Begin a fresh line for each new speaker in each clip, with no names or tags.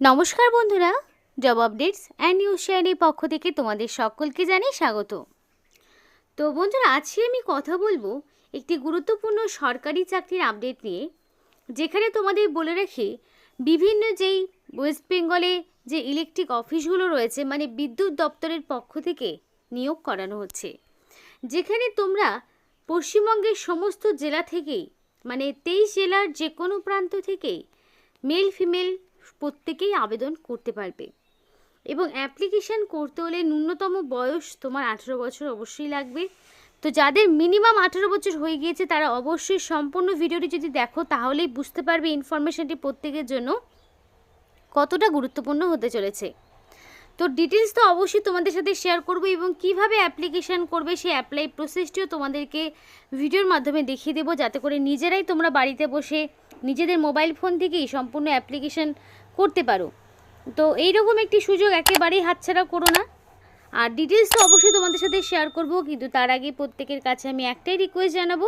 নমস্কার বন্ধুরা job updates and news শেয়ারের পক্ষ থেকে তোমাদের সকলকে জানাই স্বাগত। তো বন্ধুরা, আজকে আমি কথা বলব একটি গুরুত্বপূর্ণ সরকারি চাকরির আপডেট নিয়ে, যেখানে তোমাদের বলে রাখি, বিভিন্ন যেই ওয়েস্ট বেঙ্গলে যে ইলেকট্রিক অফিসগুলো রয়েছে মানে বিদ্যুৎ দপ্তরের পক্ষ থেকে নিয়োগ করানো হচ্ছে, যেখানে তোমরা পশ্চিমবঙ্গের সমস্ত জেলা থেকেই মানে তেইশ জেলার যে কোনো প্রান্ত থেকেই মেল ফিমেল প্রত্যেকেই আবেদন করতে পারবে। এবং অ্যাপ্লিকেশান করতে হলে ন্যূনতম বয়স তোমার আঠেরো বছর অবশ্যই লাগবে। তো যাদের মিনিমাম আঠেরো বছর হয়ে গিয়েছে, তারা অবশ্যই সম্পূর্ণ ভিডিওটি যদি দেখো, তাহলেই বুঝতে পারবে ইনফরমেশানটি প্রত্যেকের জন্য কতটা গুরুত্বপূর্ণ হতে চলেছে। তো ডিটেলস তো অবশ্যই তোমাদের সাথে শেয়ার করব এবং কীভাবে অ্যাপ্লিকেশান করবে সেই অ্যাপ্লাই প্রসেসটিও তোমাদেরকে ভিডিওর মাধ্যমে দেখিয়ে দেবো। যাতে করে নিজেরাই তোমরা বাড়িতে বসে নিজেদের মোবাইল ফোন থেকেই সম্পূর্ণ অ্যাপ্লিকেশান করতে পারো। তো এইরকম একটি সুযোগ একেবারেই হাতছাড়া করো না। আর ডিটেলস তো অবশ্যই তোমাদের সাথে শেয়ার করব, কিন্তু তার আগে প্রত্যেকের কাছে আমি একটাই রিকোয়েস্ট জানাব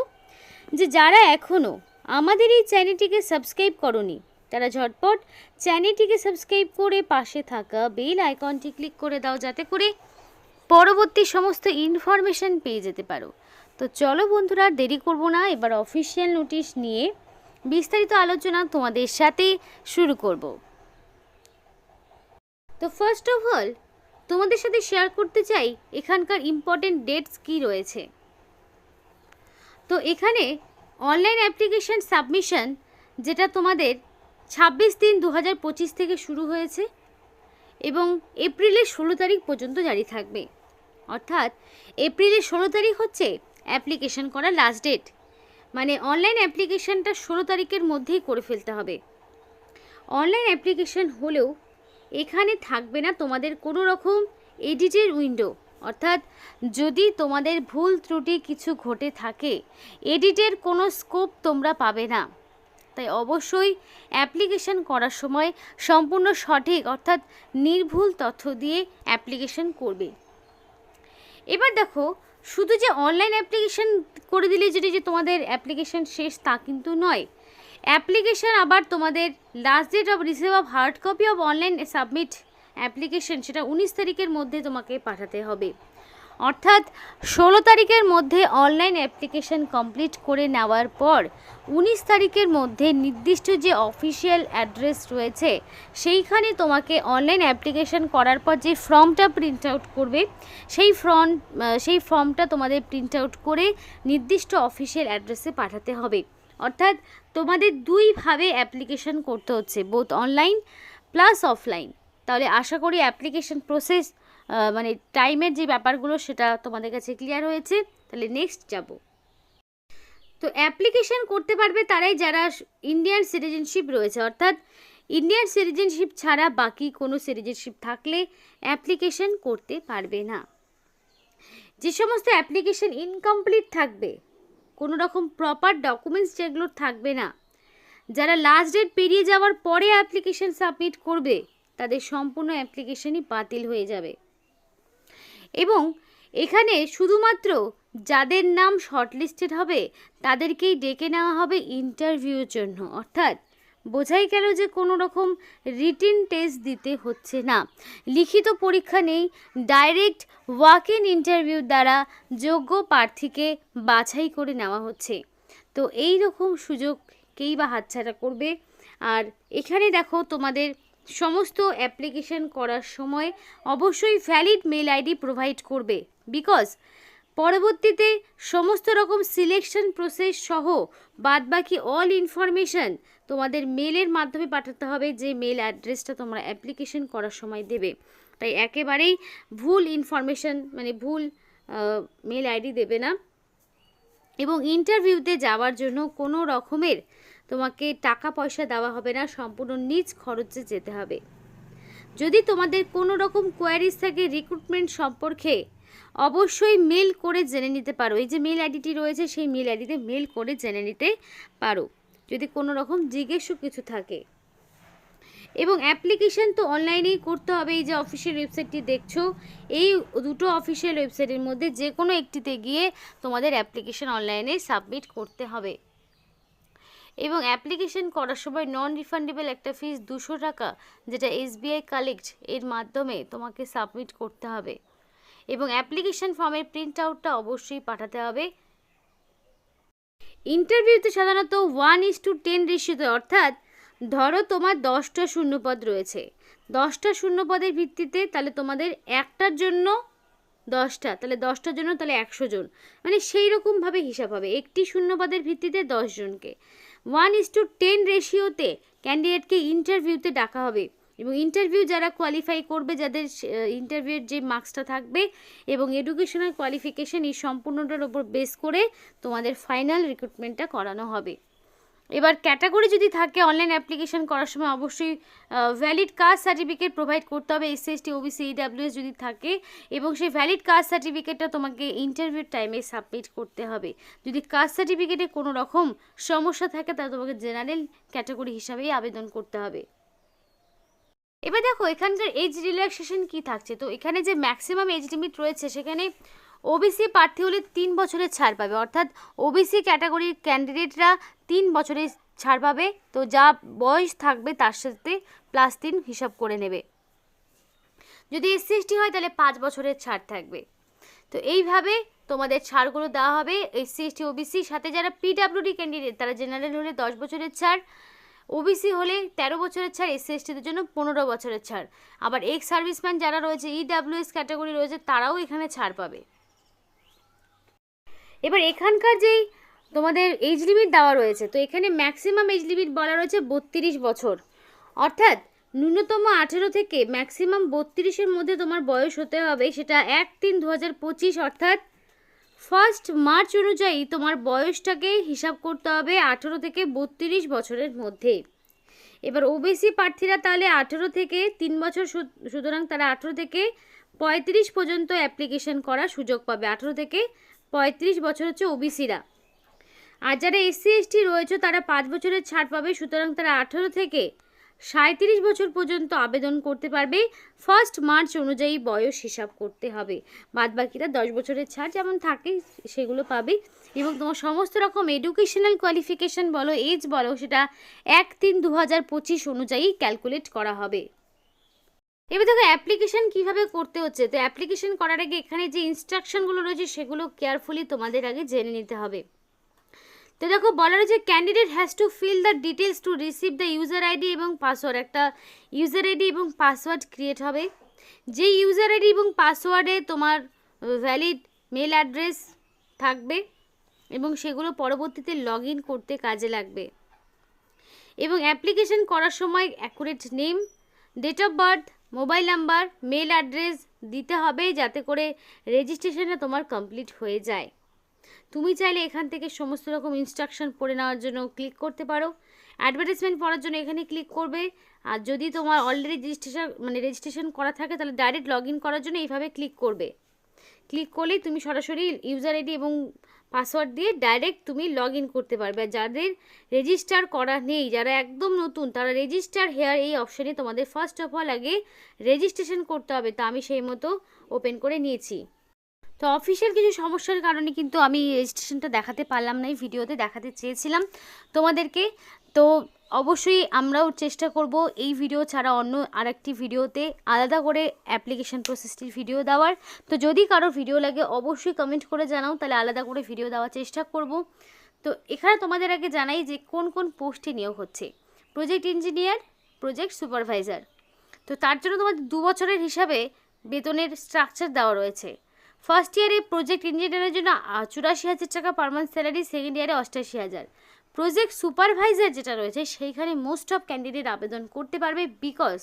যে যারা এখনও আমাদের এই চ্যানেলটিকে সাবস্ক্রাইব করনি তারা ঝটপট চ্যানেলটিকে সাবস্ক্রাইব করে পাশে থাকা বেল আইকনটি ক্লিক করে দাও যাতে করে পরবর্তী সমস্ত ইনফরমেশন পেয়ে যেতে পারো। তো চলো বন্ধুরা, দেরি করব না। এবার অফিসিয়াল নোটিশ নিয়ে বিস্তারিত আলোচনা তোমাদের সাথে শুরু করব। তো ফার্স্ট অফ অল তোমাদের সাথে শেয়ার করতে চাই, এখানকার ইম্পর্টেন্ট ডেটস কি রয়েছে? তো এখানে অনলাইন অ্যাপ্লিকেশন সাবমিশন যেটা তোমাদের ছাব্বিশ তিন দু হাজার পঁচিশ থেকে শুরু হয়েছে এবং এপ্রিলের ষোলো তারিখ পর্যন্ত জারি থাকবে। অর্থাৎ এপ্রিলের ষোলো তারিখ হচ্ছে অ্যাপ্লিকেশন করার লাস্ট ডেট মানে অনলাইন অ্যাপ্লিকেশনটা ষোলো তারিখের মধ্যেই করে ফেলতে হবে। অনলাইন অ্যাপ্লিকেশন হলেও এখানে থাকবে না তোমাদের কোনো রকম এডিটের উইন্ডো অর্থাৎ যদি তোমাদের ভুল ত্রুটি কিছু ঘটে থাকে এডিটের কোনো স্কোপ তোমরা পাবে না। তাই অবশ্যই অ্যাপ্লিকেশন করার সময় সম্পূর্ণ সঠিক অর্থাৎ নির্ভুল তথ্য দিয়ে অ্যাপ্লিকেশন করবে। এবার দেখো, শুধু যে অনলাইন অ্যাপ্লিকেশন করে দিলে যেটি যে তোমাদের অ্যাপ্লিকেশন শেষ তা কিন্তু নয়। অ্যাপ্লিকেশন আবার তোমাদের last date of receive of hard copy of online submit application সেটা উনিশ তারিখের মধ্যে তোমাকে পাঠাতে হবে। অর্থাৎ ষোলো তারিখের মধ্যে অনলাইন অ্যাপ্লিকেশন কমপ্লিট করে নেওয়ার পর উনিশ তারিখের মধ্যে নির্দিষ্ট যে অফিসিয়াল অ্যাড্রেস রয়েছে, সেইখানে তোমাকে অনলাইন অ্যাপ্লিকেশন করার পর যে ফর্মটা প্রিন্ট আউট করবে, সেই ফর্ম সেই ফর্মটা তোমাদের প্রিন্ট আউট করে নির্দিষ্ট অফিসিয়াল অ্যাড্রেসে পাঠাতে হবে। অর্থাৎ তোমাদের দুইভাবে অ্যাপ্লিকেশন করতে হচ্ছে বোথ অনলাইন প্লাস অফলাইন তাহলে আশা করি অ্যাপ্লিকেশন প্রসেস মানে টাইমের যে ব্যাপারগুলো সেটা তোমাদের কাছে ক্লিয়ার হয়েছে। তাহলে নেক্সট যাব। তো অ্যাপ্লিকেশন করতে পারবে তারাই যারা ইন্ডিয়ান সিটিজেনশিপ রয়েছে। অর্থাৎ ইন্ডিয়ান সিটিজেনশিপ ছাড়া বাকি কোনো সিটিজেনশিপ থাকলে অ্যাপ্লিকেশন করতে পারবে না। যে সমস্ত অ্যাপ্লিকেশন ইনকমপ্লিট থাকবে, কোনো রকম প্রপার ডকুমেন্টস যেগুলো থাকবে না, যারা লাস্ট ডেট পেরিয়ে যাওয়ার পরে অ্যাপ্লিকেশন সাবমিট করবে তাদের সম্পূর্ণ অ্যাপ্লিকেশনই বাতিল হয়ে যাবে। এবং এখানে শুধুমাত্র যাদের নাম শর্টলিস্টেড হবে, তাদেরকেই ডেকে নেওয়া হবে ইন্টারভিউর জন্য। অর্থাৎ বোঝাই গেল যে কোনো রকম রিটিন টেস্ট দিতে হচ্ছে না। লিখিত পরীক্ষা নেই, ডাইরেক্ট ওয়াক ইন ইন্টারভিউ দ্বারা যোগ্য প্রার্থীকে বাছাই করে নেওয়া হচ্ছে। তো এই রকম সুযোগ কেই বা হাতছাড়া করবে। আর এখানে দেখো তোমাদের সমস্ত অ্যাপ্লিকেশন করার সময় অবশ্যই ভ্যালিড মেল আইডি প্রোভাইড করবে। বিকজ পরবর্তীতে সমস্ত রকম সিলেকশন প্রসেস সহ বাদবাকি অল ইনফরমেশন তোমাদের মেলের মাধ্যমে পাঠাতে হবে যে মেল অ্যাড্রেসটা তোমরা অ্যাপ্লিকেশন করার সময় দেবে। তাই একেবারেই ভুল ইনফরমেশন মানে ভুল মেল আইডি দেবে না। এবং ইন্টারভিউতে যাওয়ার জন্য কোনো রকমের তোমাকে টাকা পয়সা দেওয়া হবে না, সম্পূর্ণ নিজ খরচে যেতে হবে। যদি তোমাদের কোনো রকম কোয়ারিজ থাকে রিক্রুটমেন্ট সম্পর্কে, অবশ্যই মেল করে জেনে নিতে পারো। এই যে মেল আইডিটি রয়েছে, সেই মেল আইডিতে মেল করে জেনে নিতে পারো। যদি কোনো রকম জিজ্ঞেস কিছু থাকে। এবং অ্যাপ্লিকেশন তো অনলাইনেই করতে হবে, এই যে অফিসিয়াল ওয়েবসাইটটি দেখছ, এই দুটো অফিসিয়াল ওয়েবসাইটের মধ্যে যে কোনো একটিতে গিয়ে তোমাদের অ্যাপ্লিকেশন অনলাইনে সাবমিট করতে হবে। এবং অ্যাপ্লিকেশন করার সময় নন রিফান্ডেবল একটা ফিস দুশো টাকা, যেটা এসবিআই কালেক্ট এর মাধ্যমে তোমাকে সাবমিট করতে হবে। এবং অ্যাপ্লিকেশন ফর্মের প্রিন্ট আউটটা অবশ্যই পাঠাতে হবে। ইন্টারভিউতে সাধারণত ওয়ান ইস টু টেন রেশিওতে অর্থাৎ ধরো তোমার দশটা শূন্যপদ রয়েছে। দশটা শূন্যপদের ভিত্তিতে তাহলে তোমাদের একটার জন্য দশটা, তাহলে দশটার জন্য তাহলে একশো জন। মানে সেই রকমভাবে হিসাব হবে। একটি শূন্যপদের ভিত্তিতে দশ জনকে। ওয়ান ইস টু টেন রেশিওতে ক্যান্ডিডেটকে ইন্টারভিউতে ডাকা হবে। এবং ইন্টারভিউ যারা কোয়ালিফাই করবে, যাদের ইন্টারভিউয়ের যে মার্কসটা থাকবে এবং এডুকেশনাল কোয়ালিফিকেশান এই সম্পূর্ণটার ওপর বেস করে তোমাদের ফাইনাল রিক্রুটমেন্টটা করানো হবে। এবার ক্যাটাগরি যদি থাকে অনলাইন অ্যাপ্লিকেশন করার সময় অবশ্যই ভ্যালিড কাস্ট সার্টিফিকেট প্রোভাইড করতে হবে এসসি এসটি ওবিসি ইডাব্লিউএস যদি থাকে এবং সেই ভ্যালিড কাস্ট সার্টিফিকেটটা তোমাকে ইন্টারভিউর টাইমে সাবমিট করতে হবে। যদি কাস্ট সার্টিফিকেটে কোনো রকম সমস্যা থাকে, তাহলে তোমাকে জেনারেল ক্যাটাগরি হিসাবেই আবেদন করতে হবে। এবার দেখো, এখানকার এজ রিল্যাক্সেশন কি থাকছে? তো এখানে যে ম্যাক্সিমাম এজ লিমিট রয়েছে, সেখানে ওবিসি প্রার্থী হলে তিন বছরের ছাড় পাবে। অর্থাৎ ওবিসি ক্যাটাগরির ক্যান্ডিডেটরা তিন বছরের ছাড় পাবে। তো যা বয়স থাকবে তার সাথে প্লাস তিন হিসাব করে নেবে। যদি এসসি হয় তাহলে পাঁচ বছরের ছাড় থাকবে। তো এইভাবে তোমাদের ছাড়গুলো দেওয়া হবে। এসসি এসটি ওবিসির সাথে যারা পিডাব্লিউডি ক্যান্ডিডেট তারা জেনারেল হলে দশ বছরের ছাড়। ওবিসি হলে তেরো বছরের ছাড় এসসি এসটিদের জন্য পনেরো বছরের ছাড়। আবার এক্স সার্ভিসম্যান যারা রয়েছে ইডাব্লিউএস ক্যাটাগরি রয়েছে, তারাও এখানে ছাড় পাবে। এবার এখানকার যেই তোমাদের এজ লিমিট দেওয়া রয়েছে, তো এখানে ম্যাক্সিমাম এজ লিমিট বলা রয়েছে বত্রিশ বছর। অর্থাৎ ন্যূনতম আঠেরো থেকে ম্যাক্সিমাম বত্রিশের মধ্যে তোমার বয়স হতে হবে, সেটা এক তিন দু হাজার পঁচিশ, অর্থাৎ ফার্স্ট মার্চ অনুযায়ী তোমার বয়সটাকে হিসাব করতে হবে আঠেরো থেকে বত্রিশ বছরের মধ্যে। এবার ওবিসি প্রার্থীরা তাহলে আঠেরো থেকে তিন বছর সুতরাং তারা আঠেরো থেকে পঁয়ত্রিশ পর্যন্ত অ্যাপ্লিকেশন করার সুযোগ পাবে। আঠেরো থেকে পঁয়ত্রিশ বছর হচ্ছে ওবিসিরা। আর যারা এসসি, এসটি রয়েছে, তারা পাঁচ বছরের ছাড় পাবে, সুতরাং তারা আঠেরো থেকে সাঁত্রিশ বছর পর্যন্ত আবেদন করতে পারবে। ফার্স্ট মার্চ অনুযায়ী বয়স হিসাব করতে হবে। বাদ বাকিরা দশ বছরের ছাড় যেমন থাকে, সেগুলো পাবে। এবং তোমার সমস্ত রকম এডুকেশনাল কোয়ালিফিকেশন বলো এজ বলো, সেটা এক তিন দু অনুযায়ী ক্যালকুলেট করা হবে। এবার দেখো অ্যাপ্লিকেশন কীভাবে করতে হচ্ছে? তো অ্যাপ্লিকেশন করার আগে এখানে যে ইনস্ট্রাকশনগুলো রয়েছে, সেগুলো কেয়ারফুলি তোমাদের আগে জেনে নিতে হবে। তো দেখো, বলা রয়েছে candidate has to fill the details to receive the user ID এবং পাসওয়ার্ড একটা ইউজার আইডি এবং পাসওয়ার্ড ক্রিয়েট হবে। যে ইউজার আইডি এবং পাসওয়ার্ডে তোমার ভ্যালিড মেল অ্যাড্রেস থাকবে এবং সেগুলো পরবর্তীতে লগ করতে কাজে লাগবে। এবং অ্যাপ্লিকেশন করার সময় accurate name date of birth mobile number mail address দিতে হবে যাতে করে রেজিস্ট্রেশনটা তোমার কমপ্লিট হয়ে যায়। তুমি চাইলে এখান থেকে সমস্ত রকম ইনস্ট্রাকশন পড়ে নেওয়ার জন্য ক্লিক করতে পারো। অ্যাডভার্টাইজমেন্ট পড়ার জন্য এখানে ক্লিক করবে। আর যদি তোমার অলরেডি রেজিস্ট্রেশন মানে রেজিস্ট্রেশন করা থাকে, তাহলে ডাইরেক্ট লগ করার জন্য এইভাবে ক্লিক করবে। ক্লিক করলেই তুমি সরাসরি ইউজার আইডি এবং পাসওয়ার্ড দিয়ে ডাইরেক্ট তুমি লগ করতে পারবে। আর যাদের রেজিস্টার করা নেই, যারা একদম নতুন, তারা রেজিস্টার হেয়ার এই অপশানে তোমাদের ফার্স্ট অফ অল আগে রেজিস্ট্রেশন করতে হবে। তা আমি সেই মতো ওপেন করে নিয়েছি। তো অফিসিয়াল কিছু সমস্যার কারণে কিন্তু আমি রেজিস্ট্রেশনটা দেখাতে পারলাম না, এই ভিডিওতে দেখাতে চেয়েছিলাম তোমাদেরকে। তো অবশ্যই আমরাও চেষ্টা করব এই ভিডিও ছাড়া অন্য আরেকটি ভিডিওতে আলাদা করে অ্যাপ্লিকেশন প্রসেসটির ভিডিও দেওয়ার। তো যদি কারও ভিডিও লাগে, অবশ্যই কমেন্ট করে জানাও, তাহলে আলাদা করে ভিডিও দেওয়ার চেষ্টা করব। তো এখানে তোমাদের আগে জানাই যে কোন কোন পোস্টে নিয়োগ হচ্ছে। প্রজেক্ট ইঞ্জিনিয়ার প্রজেক্ট সুপারভাইজার তো তার জন্য তোমাদের দু বছরের হিসাবে বেতনের স্ট্রাকচার দেওয়া রয়েছে। ফার্স্ট ইয়ারে প্রজেক্ট ইঞ্জিনিয়ারের জন্য চুরাশি হাজার টাকা পার মান্থ স্যালারি সেকেন্ড ইয়ারে অষ্টাশি হাজার। প্রজেক্ট সুপারভাইজার যেটা রয়েছে, সেইখানে মোস্ট অফ ক্যান্ডিডেট আবেদন করতে পারবে বিকজ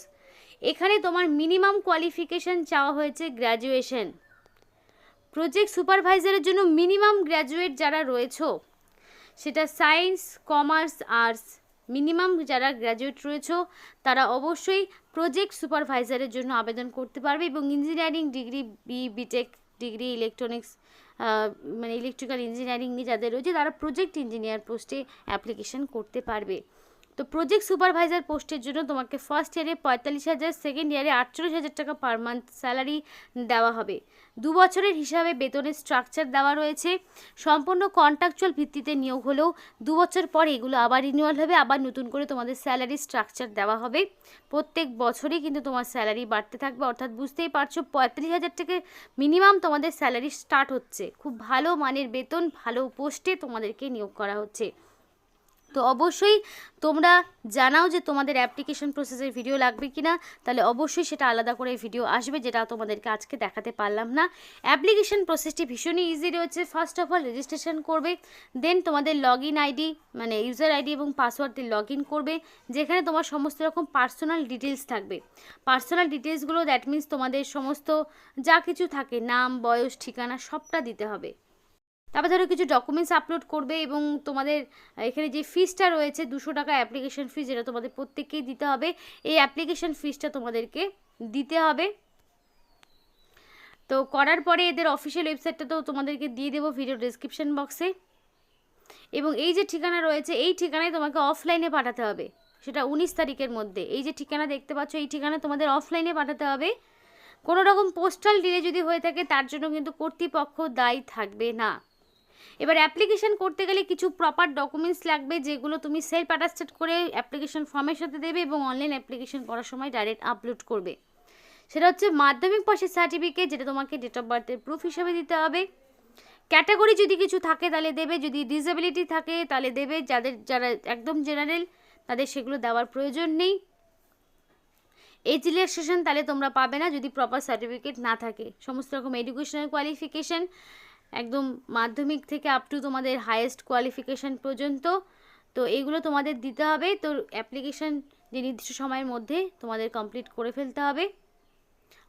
এখানে তোমার মিনিমাম কোয়ালিফিকেশন চাওয়া হয়েছে গ্র্যাজুয়েশন প্রজেক্ট সুপারভাইজারের জন্য মিনিমাম গ্র্যাজুয়েট যারা রয়েছো, সেটা সায়েন্স কমার্স আর্টস মিনিমাম যারা গ্র্যাজুয়েট রয়েছে, তারা অবশ্যই প্রজেক্ট সুপারভাইজারের জন্য আবেদন করতে পারবে এবং engineering degree B BTech degree electronics মানে ইলেকট্রিক্যাল ইঞ্জিনিয়ারিং নিয়ে যাদের রয়েছে তারা প্রজেক্ট ইঞ্জিনিয়ার পোস্টে অ্যাপ্লিকেশন করতে পারবে। তো প্রজেক্ট সুপারভাইজার পোস্টের জন্য তোমাকে ফার্স্ট ইয়ারে পঁয়তাল্লিশ হাজার সেকেন্ড ইয়ারে আটচল্লিশ হাজার টাকা পার মান্থ স্যালারি দেওয়া হবে। দু বছরের হিসাবে বেতনের স্ট্রাকচার দেওয়া রয়েছে। সম্পূর্ণ কন্ট্রাকচুয়াল ভিত্তিতে নিয়োগ হলেও দু বছর পর এগুলো আবার রিনিউয়াল হবে, আবার নতুন করে তোমাদের স্যালারি স্ট্রাকচার দেওয়া হবে। প্রত্যেক বছরই কিন্তু তোমার স্যালারি বাড়তে থাকবে, অর্থাৎ বুঝতেই পারছ পঁয়ত্রিশ হাজার থেকে মিনিমাম তোমাদের স্যালারি স্টার্ট হচ্ছে। খুব ভালো মানের বেতন, ভালো পোস্টে তোমাদেরকে নিয়োগ করা হচ্ছে। তো অবশ্যই তোমরা জানাও যে তোমাদের অ্যাপ্লিকেশন প্রসেসের ভিডিও লাগবে কি না তাহলে অবশ্যই সেটা আলাদা করে ভিডিও আসবে যেটা তোমাদেরকে আজকে দেখাতে পারলাম না। অ্যাপ্লিকেশন প্রসেসটি ভীষণই ইজি রয়েছে। ফার্স্ট অফ অল রেজিস্ট্রেশন করবে দেন তোমাদের লগ আইডি মানে ইউজার আইডি এবং পাসওয়ার্ড দিয়ে লগ করবে, যেখানে তোমার সমস্ত রকম পার্সোনাল ডিটেলস থাকবে। পার্সোনাল ডিটেলসগুলো দ্যাট মিন্স তোমাদের সমস্ত যা কিছু থাকে, নাম, বয়স, ঠিকানা, সবটা দিতে হবে। তারপর ধরো কিছু ডকুমেন্টস আপলোড করবে এবং তোমাদের, এখানে যে ফিসটা রয়েছে দুশো টাকা অ্যাপ্লিকেশন ফিস যেটা তোমাদের প্রত্যেককেই দিতে হবে, এই অ্যাপ্লিকেশন ফিসটা তোমাদেরকে দিতে হবে। তো করার পরে এদের অফিসিয়াল ওয়েবসাইটটা তো তোমাদেরকে দিয়ে দেবো ভিডিও ডিসক্রিপশন বক্সে এবং এই যে ঠিকানা রয়েছে, এই ঠিকানায় তোমাকে অফলাইনে পাঠাতে হবে। সেটা উনিশ তারিখের মধ্যে। এই যে ঠিকানা দেখতে পাচ্ছ, এই ঠিকানা তোমাদের অফলাইনে পাঠাতে হবে। কোনো রকম পোস্টাল ডিলে যদি হয়ে থাকে, তার জন্য কিন্তু কর্তৃপক্ষ দায়ী থাকবে না। এবার অ্যাপ্লিকেশন করতে গেলে কিছু প্রপার ডকুমেন্টস লাগবে যেগুলো তুমি সেলফ অ্যাটাস্টেড করে অ্যাপ্লিকেশন ফর্মের সাথে দেবে এবং অনলাইন অ্যাপ্লিকেশন করার সময় ডাইরেক্ট আপলোড করবে। সেটা হচ্ছে মাধ্যমিক পাশের সার্টিফিকেট যেটা তোমাকে ডেট অফ বার্থের প্রুফ হিসাবে দিতে হবে। ক্যাটাগরি যদি কিছু থাকে তাহলে দেবে, যদি ডিসেবিলিটি থাকে তাহলে দেবে, যাদের, যারা একদম জেনারেল তাদের সেগুলো দেওয়ার প্রয়োজন নেই। এজ রিল্যাক্সেশন তাহলে তোমরা পাবে না যদি প্রপার সার্টিফিকেট না থাকে। সমস্ত রকম এডুকেশনাল কোয়ালিফিকেশান একদম মাধ্যমিক থেকে আপ টু তোমাদের হায়েস্ট কোয়ালিফিকেশান পর্যন্ত। তো এগুলো তোমাদের দিতে হবে। তো অ্যাপ্লিকেশান যে নির্দিষ্ট সময়ের মধ্যে তোমাদের কমপ্লিট করে ফেলতে হবে।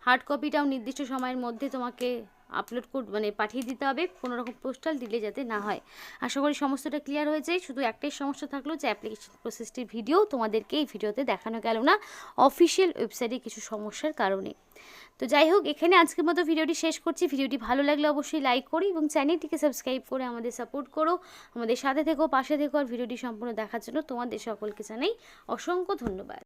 হার্ড কপিটাও নির্দিষ্ট সময়ের মধ্যে তোমাকে আপলোড কর মানে পাঠিয়ে দিতে হবে। কোনো রকম পোস্টাল দিলে যাতে না হয়। আশা করি সমস্তটা ক্লিয়ার হয়েছে। শুধু একটাই সমস্যা থাকল যে অ্যাপ্লিকেশন প্রসেসটির ভিডিও তোমাদেরকে এই ভিডিওতে দেখানো গেল না। অফিসিয়াল ওয়েবসাইটে কিছু সমস্যার কারণে। তো যাই হোক, এখানে আজকের মতো ভিডিওটি শেষ করছি। ভিডিওটি ভালো লাগলে অবশ্যই লাইক করি এবং চ্যানেলটিকে সাবস্ক্রাইব করে আমাদের সাপোর্ট করো। আমাদের সাথে থেকো, পাশে থেকো আর ভিডিওটি সম্পূর্ণ দেখার জন্য তোমাদের সকলকে জানাই অসংখ্য ধন্যবাদ।